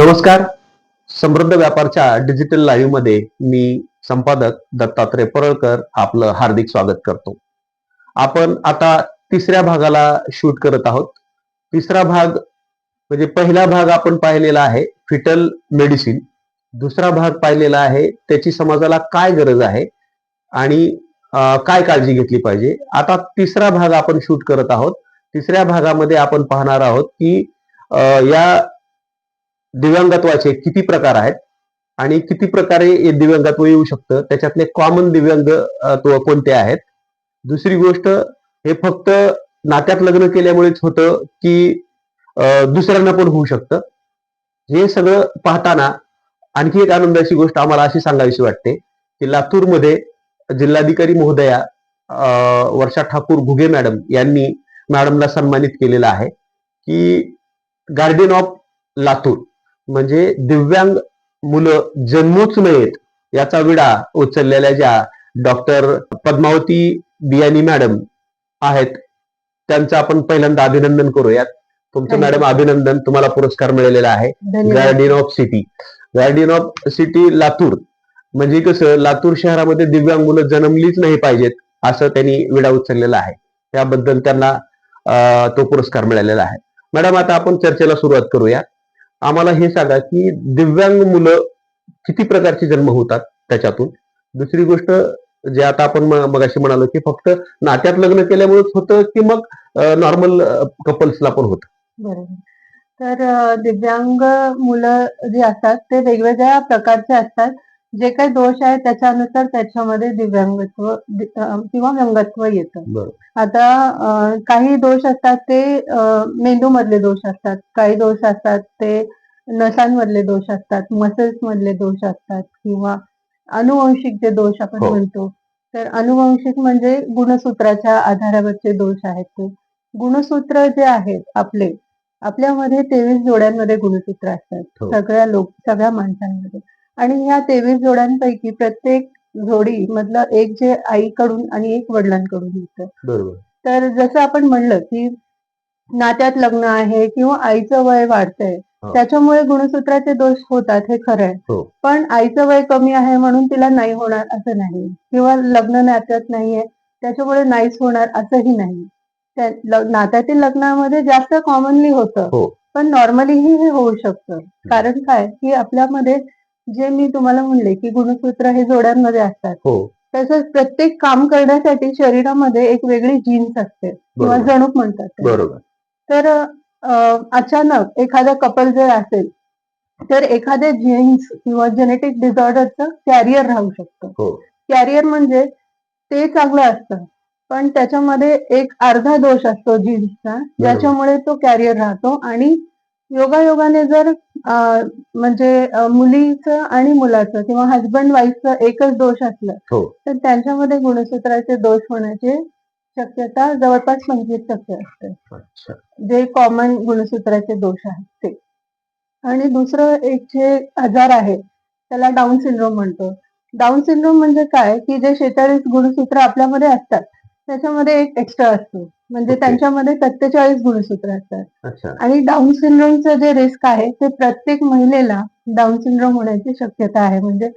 नमस्कार. समृद्ध व्यापारच्या डिजिटल लाईव्हमध्ये मी संपादक दत्तात्रय परळकर आपलं हार्दिक स्वागत करतो. आपण आता तिसऱ्या भागाला शूट करत आहोत. तिसरा भाग म्हणजे पहिला भाग आपण पाहिलेला आहे फिटल मेडिसिन दुसरा भाग पाहिलेला आहे त्याची समाजाला काय गरज आहे आणि काय काळजी घेतली पाहिजे. आता तिसरा भाग आपण शूट करत आहोत. तिसऱ्या भागामध्ये आपण पाहणार आहोत की या दिव्यांगत्वाचे किती प्रकार आहेत? आणि किती प्रकारे दिव्यांगत्व येऊ शकतं? त्याच्यातले कॉमन दिव्यांगत्व कोणते आहेत? दुसरी गोष्ट हे फक्त नात्यात लग्न केल्यामुळेच होतं की दुसऱ्यांना पण होऊ शकतं. हे सगळं पाहताना आणखी एक आनंदाची गोष्ट आम्हाला अशी सांगावीशी वाटते की लातूरमध्ये जिल्हाधिकारी महोदया वर्षा ठाकूर घुगे मॅडम यांनी मॅडमला सन्मानित केलेलं आहे की गार्डियन ऑफ लातूर. म्हणजे दिव्यांग मुलं जन्मूच नयेत याचा विडा उचललेल्या ज्या डॉक्टर पद्मावती बियानी मॅडम आहेत त्यांचं आपण पहिल्यांदा अभिनंदन करूयात. तुमचं. मॅडम अभिनंदन तुम्हाला पुरस्कार मिळालेला आहे. Guardian of city. Guardian of city Latur. म्हणजे कसं लातूर शहरामध्ये दिव्यांग मुलं जन्मलीच नाही पाहिजेत असं त्यांनी विडा उचललेला आहे. त्याबद्दल त्यांना तो पुरस्कार मिळालेला आहे. मॅडम आता आपण चर्चेला सुरुवात करूया. आम्हाला हे सांगा की दिव्यांग मुलं किती प्रकारचे जन्म होतात त्याच्यातून? दुसरी गोष्ट जे आता आपण मगाशी म्हणालो की फक्त नात्यात लग्न केल्यामुळेच होतं की मग नॉर्मल कपल्सला पण होतं. बरोबर. तर दिव्यांग मुलं जी असतात ते वेगवेगळ्या प्रकारचे असतात. जे काही दोष आहेत त्याच्यानुसार त्याच्यामध्ये दिव्यांगत्व किंवा व्यंगत्व येतं आता काही दोष असतात ते मेंदू मधले दोष असतात काही दोष असतात ते नसांमधले दोष असतात मसल्स मधले दोष असतात किंवा अनुवंशिक जे दोष आपण हो. म्हणतो तर अनुवंशिक म्हणजे गुणसूत्राच्या आधारावरचे दोष आहेत ते गुणसूत्र जे आहेत आपले आपल्यामध्ये तेवीस जोड्यांमध्ये गुणसूत्र असतात हो. सगळ्या लोक सगळ्या माणसांमध्ये आणि ह्या तेवीस जोड्यांपैकी प्रत्येक जोडी मधलं एक जे आईकडून आणि एक वडिलांकडून येतं बरोबर. तर जसं आपण म्हणलं की नात्यात लग्न आहे किंवा आईचं वय वाढतंय. त्याच्यामुळे गुणसूत्राचे दोष होतात हे खरं आहे. हो. पण आईचं वय कमी आहे म्हणून तिला नाही होणार असं नाही. किंवा लग्न नात्यात नाहीये त्याच्यामुळे नाहीच होणार असंही नाही. नात्यातील लग्नामध्ये जास्त कॉमनली होतं. हो. पण नॉर्मलीही हे होऊ शकतं. कारण काय? की आपल्यामध्ये जे मी तुम्हाला म्हणले की गुणसूत्र हे जोड्यांमध्ये असतात. हो. तसंच प्रत्येक काम करण्यासाठी शरीरामध्ये एक वेगळी जीन्स असते. किंवा जणूक म्हणतात त्याला. बरोबर. तर अं, अचानक एखादा कपल जर असेल तर एखाद्या जीन्स किंवा जेनेटिक डिसऑर्डरचं कॅरियर राहू शकतं. हो. कॅरियर म्हणजे ते चांगलं असतं पण त्याच्यामध्ये एक अर्धा दोष असतो जीन्सचा ज्याच्यामुळे तो कॅरियर राहतो आणि योगायोगाने जर म्हणजे मुलीचं आणि मुलाचं किंवा हजबंड वाईफचं एकच दोष असलं हो. तर त्यांच्यामध्ये गुणसूत्राचे दोष होण्याची शक्यता जवळपास पंचवीस टक्के असते. जे कॉमन गुणसूत्राचे दोष आहेत ते. आणि दुसरं एक जे आजार आहे त्याला डाऊन सिंड्रोम म्हणतो. डाऊन सिंड्रोम म्हणजे काय? की जे शेहेचाळीस गुणसूत्र आपल्यामध्ये असतात त्याच्यामध्ये एक एक्स्ट्रा असतो. म्हणजे Okay. त्यांच्यामध्ये सत्तेचाळीस गुणसूत्र असतात आणि डाऊन सिंड्रोमचं जे रिस्क आहे ते प्रत्येक महिलेला डाऊन सिंड्रोम होण्याची शक्यता आहे म्हणजे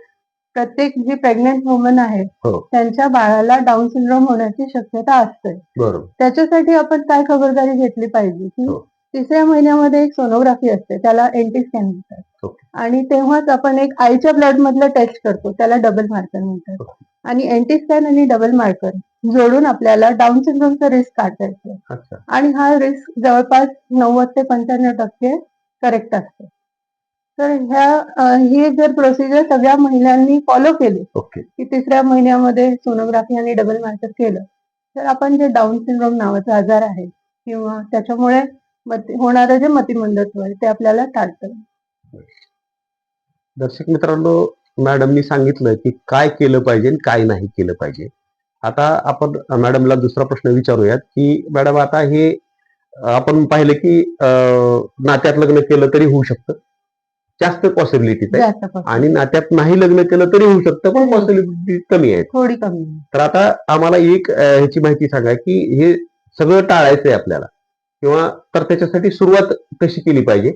प्रत्येक जी प्रेग्नेंट वुमन आहे हो. त्यांच्या बाळाला डाऊन सिंड्रोम होण्याची शक्यता असते त्याच्यासाठी आपण काय खबरदारी घेतली पाहिजे की हो. तिसऱ्या महिन्यामध्ये एक सोनोग्राफी असते त्याला एंटी स्कॅन म्हणतात. आणि तेव्हाच आपण एक आईच्या ब्लड मधलं टेस्ट करतो त्याला डबल मार्कर म्हणतात. आणि एंटी स्कॅन आणि डबल मार्कर जोडून आपल्याला डाऊन सिंड्रोमचा रिस्क अच्छा. आणि हा रिस्क जवळपास नव्वद ते पंच्याण्णव टक्के करेक्ट असतो. तर ह्या ही जर प्रोसिजर सगळ्या महिलांनी फॉलो केली की तिसऱ्या महिन्यामध्ये सोनोग्राफी आणि डबल मार्कर केलं तर आपण जे डाऊन सिंड्रोम नावाचा आजार आहे किंवा त्याच्यामुळे होणारं जे मतिमंदत्व आहे ते आपल्याला टाळतं दर्शक मित्रांनो मॅडमनी सांगितलं की काय केलं पाहिजे आणि काय नाही केलं पाहिजे आता आपण मॅडमला दुसरा प्रश्न विचारूयात की मॅडम आता हे आपण पाहिलं की नात्यात लग्न केलं तरी होऊ शकतं जास्त पॉसिबिलिटीज आहे. आणि नात्यात नाही लग्न केलं तरी होऊ शकतं पण. पॉसिबिलिटी कमी आहेत थोडी कमी. तर आता आम्हाला एक ह्याची माहिती सांगा की हे सगळं टाळायचं आहे आपल्याला किंवा तर त्याच्यासाठी सुरुवात कशी केली पाहिजे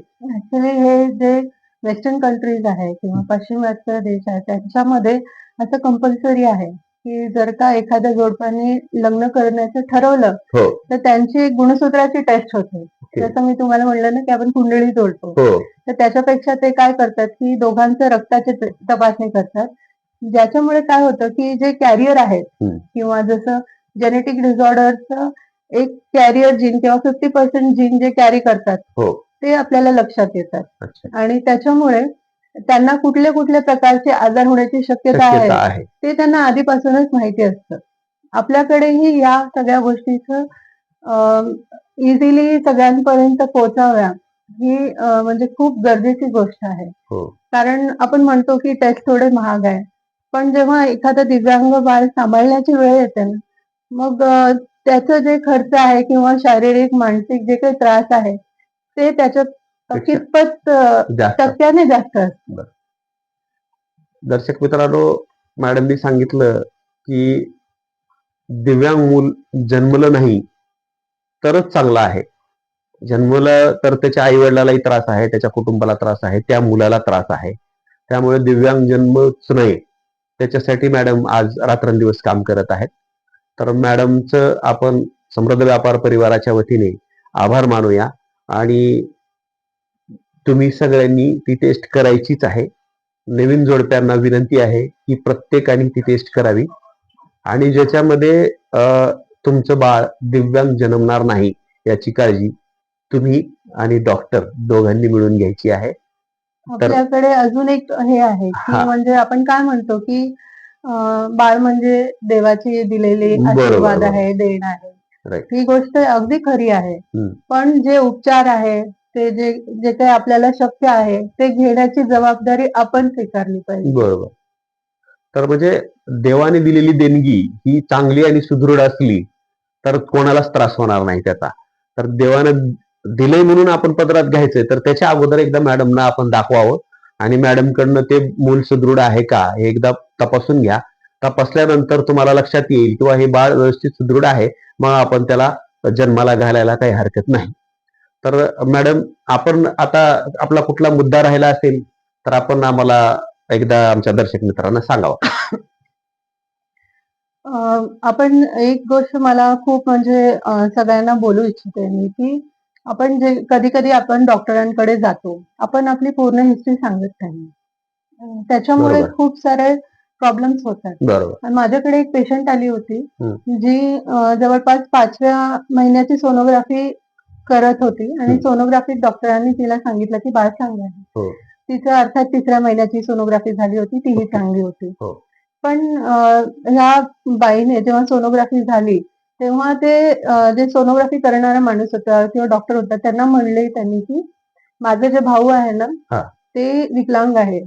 हे जे वेस्टर्न कंट्रीज आहे किंवा पश्चिमात्य देश आहे त्यांच्यामध्ये असं कंपल्सरी आहे की जर का एखाद्या जोडप्याने लग्न करण्याचं ठरवलं हो. तर त्यांची गुणसूत्राची टेस्ट होते. जसं मी तुम्हाला म्हणलं ना की आपण कुंडली जोडतो. हो. तर त्याच्यापेक्षा ते काय करतात की दोघांचं रक्ताची तपासणी करतात. ज्याच्यामुळे काय होतं की जे कॅरियर आहेत. किंवा जसं जेनेटिक डिसऑर्डरचं एक कॅरियर जीन किंवा फिफ्टी पर्सेंट जीन जे कॅरी करतात हो. ते आपल्याला लक्षात येतात. आणि त्याच्यामुळे त्यांना कुठल्या कुठल्या प्रकारचे आजार होण्याची शक्यता आहे ते त्यांना आधीपासूनच माहिती असतं. आपल्याकडेही या सगळ्या गोष्टीचं इझिली सगळ्यांपर्यंत पोहोचाव्या ही म्हणजे खूप गरजेची गोष्ट आहे. हो. कारण आपण म्हणतो की टेस्ट थोडे महाग आहे. पण जेव्हा एखादं दिव्यांग बाळ सांभाळण्याची वेळ येते ना मग त्याचं जे खर्च आहे किंवा शारीरिक मानसिक जे काही त्रास आहे ते त्याच्यात कितपत टक्क्याने जास्त असतं. दर्शक मित्रांनो मॅडमनी सांगितलं की दिव्यांग मूल जन्मलं नाही तरच चांगलं आहे. जन्मलं तर त्याच्या आई वडिलालाही त्रास आहे त्याच्या कुटुंबाला त्रास आहे त्या मुलाला त्रास आहे. त्यामुळे दिव्यांग जन्मच नाही. त्याच्यासाठी मॅडम आज रात्रंदिवस काम करत आहेत. तर मॅडमचं आपण समृद्ध व्यापार परिवाराच्या वतीने आभार मानूया. आणि तुम्ही सगळ्यांनी ती टेस्ट करायचीच आहे नवीन जोडप्यांना विनंती आहे की प्रत्येकाने ती टेस्ट करावी आणि ज्याच्यामध्ये तुमचं बाळ दिव्यांग जन्मणार नाही याची काळजी तुम्ही आणि डॉक्टर दोघांनी मिळून घ्यायची आहे आपल्याकडे अजून एक हे आहे की. म्हणजे आपण काय म्हणतो की बाळ म्हणजे देवाची दिलेली आशीर्वाद. आहे देण आहे. ही गोष्ट अगदी खरी आहे. पण जे उपचार आहे ते जे जे काही आपल्याला शक्य आहे ते घेण्याची जबाबदारी आपण स्वीकारली पाहिजे. बरोबर. तर म्हणजे देवाने दिलेली देणगी ही चांगली आणि सुदृढ असली तर कोणालाच त्रास होणार नाही त्याचा. तर देवानं दिलंय म्हणून आपण पदरात घ्यायचंय तर त्याच्या अगोदर एकदा मॅडमना आपण दाखवावं. आणि मॅडम कडनं ते मूल सुदृढ आहे का हे एकदा तपासून घ्या. तपासल्यानंतर तुम्हाला लक्षात येईल किंवा हे बाळ व्यवस्थित सुदृढ आहे मग आपण त्याला जन्माला घालायला काही हरकत नाही. तर मॅडम आपण आता आपला कुठला मुद्दा राहिला असेल तर आपण आम्हाला एकदा आमच्या दर्शक मित्रांना सांगावं. आपण एक गोष्ट मला खूप म्हणजे सगळ्यांना बोलू इच्छिते मी की आपण जे कधी कधी आपण डॉक्टरांकडे जातो आपण आपली पूर्ण हिस्ट्री सांगत नाही. त्याच्यामुळे. खूप सारे प्रॉब्लेम्स होतात बरोबर माझ्याकडे एक पेशंट आली होती. जी जवळपास पाचव्या महिन्याची सोनोग्राफी करत होती आणि हम्म. सोनोग्राफीत डॉक्टरांनी तिला सांगितलं की बाळ चांगलं आहे हो. तिचं अर्थात तिसऱ्या महिन्याची सोनोग्राफी झाली होती तीही. चांगली होती हो. पण ह्या बाईने जेव्हा सोनोग्राफी झाली तेव्हा ते जे सोनोग्राफी करणारा माणूस होता किंवा डॉक्टर होता त्यांना म्हणले त्यांनी की माझे जे भाऊ आहे ना. ते विकलांग आहे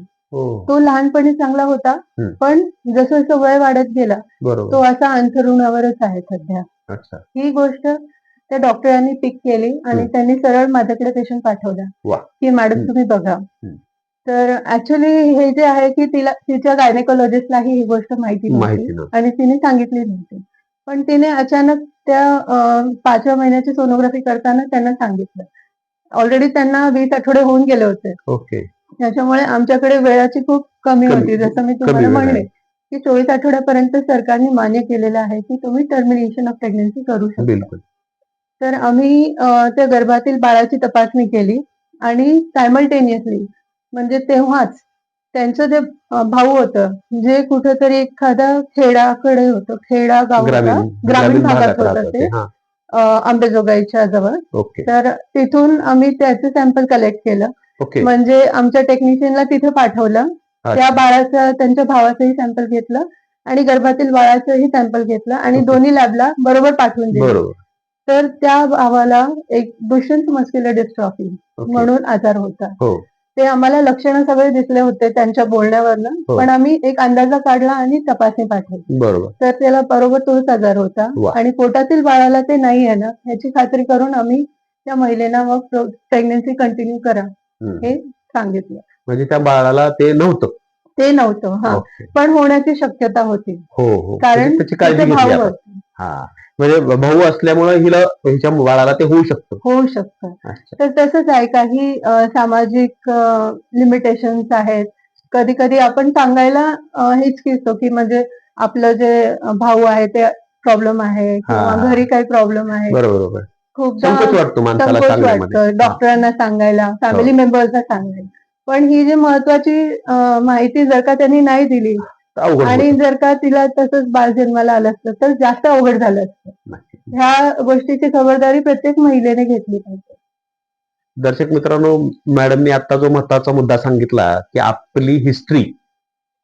तो लहानपणी चांगला होता. पण जसं जसं वय वाढत गेला तो असा अंथरुणावरच आहे सध्या. ही गोष्ट त्या डॉक्टरांनी पिक केली आणि. त्यांनी सरळ माझ्याकडे पेशंट पाठवला. की मॅडम. तुम्ही बघा. तर ऍक्च्युली हे जे आहे की तिला तिच्या गायनेकोलॉजिस्टलाही ही गोष्ट माहिती नव्हती आणि तिने सांगितली नव्हती. पण तिने अचानक त्या पाचव्या महिन्याची सोनोग्राफी करताना त्यांना सांगितलं. ऑलरेडी त्यांना वीस आठवडे होऊन गेले होते. ओके. त्याच्यामुळे आमच्याकडे वेळाची खूप कमी होती. जसं मी तुम्हाला म्हणले. की चोवीस आठवड्यापर्यंत सरकारने मान्य केलेलं आहे की तुम्ही टर्मिनेशन ऑफ प्रेग्नन्सी करू शकता. तर आम्ही त्या गर्भातील बाळाची तपासणी केली आणि सायमल्टेनियसली म्हणजे तेव्हाच त्यांचं जे भाऊ होतं जे कुठेतरी एखाद्या खेडाकडे होतं खेडा गाव ग्रामीण भागात होतं ते आंबेजोगाईच्या जवळ. तर तिथून आम्ही त्याचं सॅम्पल कलेक्ट केलं. ओके म्हणजे आमच्या टेक्निशियनला तिथे पाठवलं त्या. बाळाचं त्यांच्या भावाचंही सॅम्पल घेतलं आणि गर्भातील बाळाचंही सॅम्पल घेतलं आणि. दोन्ही लॅबला बरोबर पाठवून दिलं तर त्या भावाला एक दुष्यंत मस्क्युलर डिस्ट्रॉफी. म्हणून आजार होता हो ते आम्हाला लक्षणं सगळे दिसले होते त्यांच्या बोलण्यावरनं हो. पण आम्ही एक अंदाजा काढला आणि तपासणी पाठवली बरोबर तर त्याला बरोबर तोच आजार होता. आणि पोटातील बाळाला ते नाही आहे ना ह्याची खात्री करून आम्ही त्या महिलेला मग प्रेग्नन्सी कंटिन्यू करा. हे सांगितलं. म्हणजे त्या बाळाला ते नव्हतं. ते नव्हतं हा. पण होण्याची शक्यता होती. हो हो. कारण म्हणजे त्याची काळजी घेतली. हा. म्हणजे भाऊ असल्यामुळे हिला हिच्या बाळाला ते होऊ शकतं. होऊ शकतं. तर तसंच आहे काही सामाजिक लिमिटेशन्स आहेत. कधी कधी आपण सांगायला हिचकिचतो की म्हणजे आपलं जे भाऊ आहे ते प्रॉब्लेम आहे. किंवा. घरी काही प्रॉब्लेम आहे. बरोबर बरोबर. खूपदा संकोच वाटतो माणसाला संकोच सांगण्यामध्ये वाटतं हा. डॉक्टरांना सांगायला फॅमिली हो. मेंबर्सना सांगायला पण ही जी महत्वाची अ, माहिती जर का त्यांनी नाही दिली अवघड आणि होतं. जर का तिला तसंच बाळ जन्माला आलं असतं तर जास्त अवघड झालं असतं नक्की. ह्या गोष्टीची खबरदारी प्रत्येक महिलेने घेतली पाहिजे दर्शक मित्रांनो मॅडमनी आता जो महत्त्वाचा मुद्दा सांगितला की आपली हिस्ट्री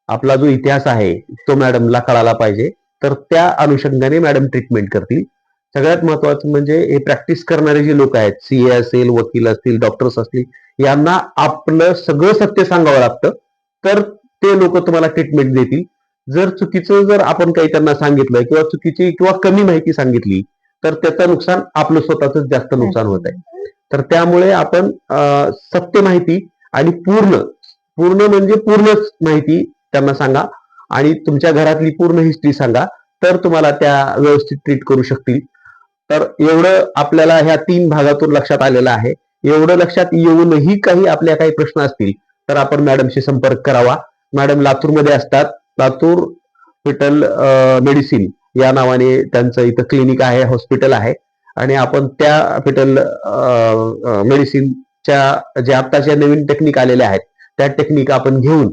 आपला जो इतिहास आहे तो मॅडमला कळाला पाहिजे तर त्या अनुषंगाने मॅडम ट्रीटमेंट करतील सगळ्यात महत्वाचं म्हणजे हे प्रॅक्टिस करणारे जे लोक आहेत सीए असेल वकील असतील डॉक्टर्स असतील यांना आपलं सगळं सत्य सांगावं लागतं. तर ते लोक तुम्हाला ट्रीटमेंट देतील. जर चुकीचं जर आपण काही त्यांना सांगितलं किंवा चुकीची किंवा कमी माहिती सांगितली तर त्याचं नुकसान आपलं स्वतःच जास्त नुकसान होत आहे. तर त्यामुळे आपण सत्य माहिती आणि पूर्ण पूर्ण म्हणजे पूर्णच माहिती त्यांना सांगा आणि तुमच्या घरातली पूर्ण हिस्ट्री सांगा तर तुम्हाला त्या व्यवस्थित ट्रीट करू शकतील. तर एवढं आपल्याला ह्या तीन भागातून लक्षात आलेलं आहे. एवढं लक्षात येऊनही काही आपल्या काही प्रश्न असतील तर आपण मॅडमशी संपर्क करावा. मॅडम लातूरमध्ये असतात. लातूर हॉस्पिटल मेडिसिन या नावाने त्यांचं इथं क्लिनिक आहे हॉस्पिटल आहे. आणि आपण त्या हॉस्पिटल मेडिसिनच्या जे आत्ताच्या नवीन टेक्निक आलेल्या आहेत त्या टेक्निक आपण घेऊन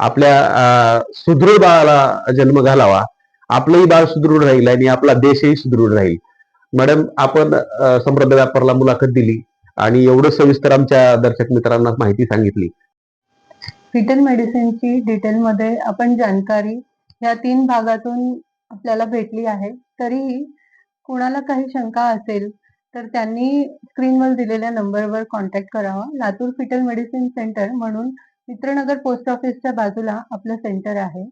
आपल्या सुदृढ बाळाला जन्म घालावा. आपलंही बाळ सुदृढ राहील आणि आपला देशही सुदृढ राहील. मॅडम आपण समृद्ध व्यापारला मुलाखत दिली आणि एवढं सविस्तर आमच्या दर्शक मित्रांना माहिती सांगितली. फिटल मेडिसिनची डिटेलमध्ये आपण जानकारी या तीन भागातून आपल्याला भेटली आहे. तरीही कुणाला काही शंका असेल तर त्यांनी स्क्रीनवर दिलेल्या नंबरवर कॉन्टॅक्ट करावा. लातूर फिटल मेडिसिन सेंटर म्हणून मित्रनगर पोस्ट ऑफिसच्या बाजूला आपलं सेंटर आहे.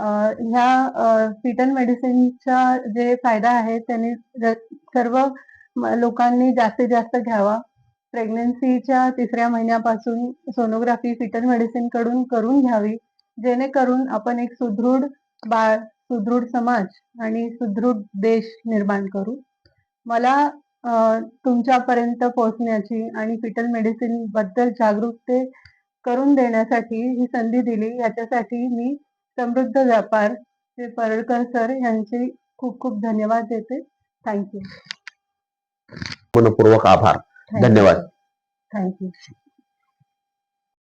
ह्या फिटल मेडिसिनचा जे फायदा आहे त्याने सर्व लोकांनी जास्तीत जास्त घ्यावा. प्रेग्नन्सीच्या तिसऱ्या महिन्यापासून सोनोग्राफी फिटल मेडिसिनकडून करून घ्यावी. जेणेकरून आपण एक सुदृढ बाळ सुदृढ समाज आणि सुदृढ देश निर्माण करू. मला तुमच्यापर्यंत पोहोचण्याची आणि फिटल मेडिसिनबद्दल जागरूकते करून देण्यासाठी ही संधी दिली. याच्यासाठी मी समृद्ध व्यापार चे परळकर सर यांचे खूप खूप धन्यवाद देते. थँक्यू मनपूर्वक आभार. धन्यवाद. थँक्यू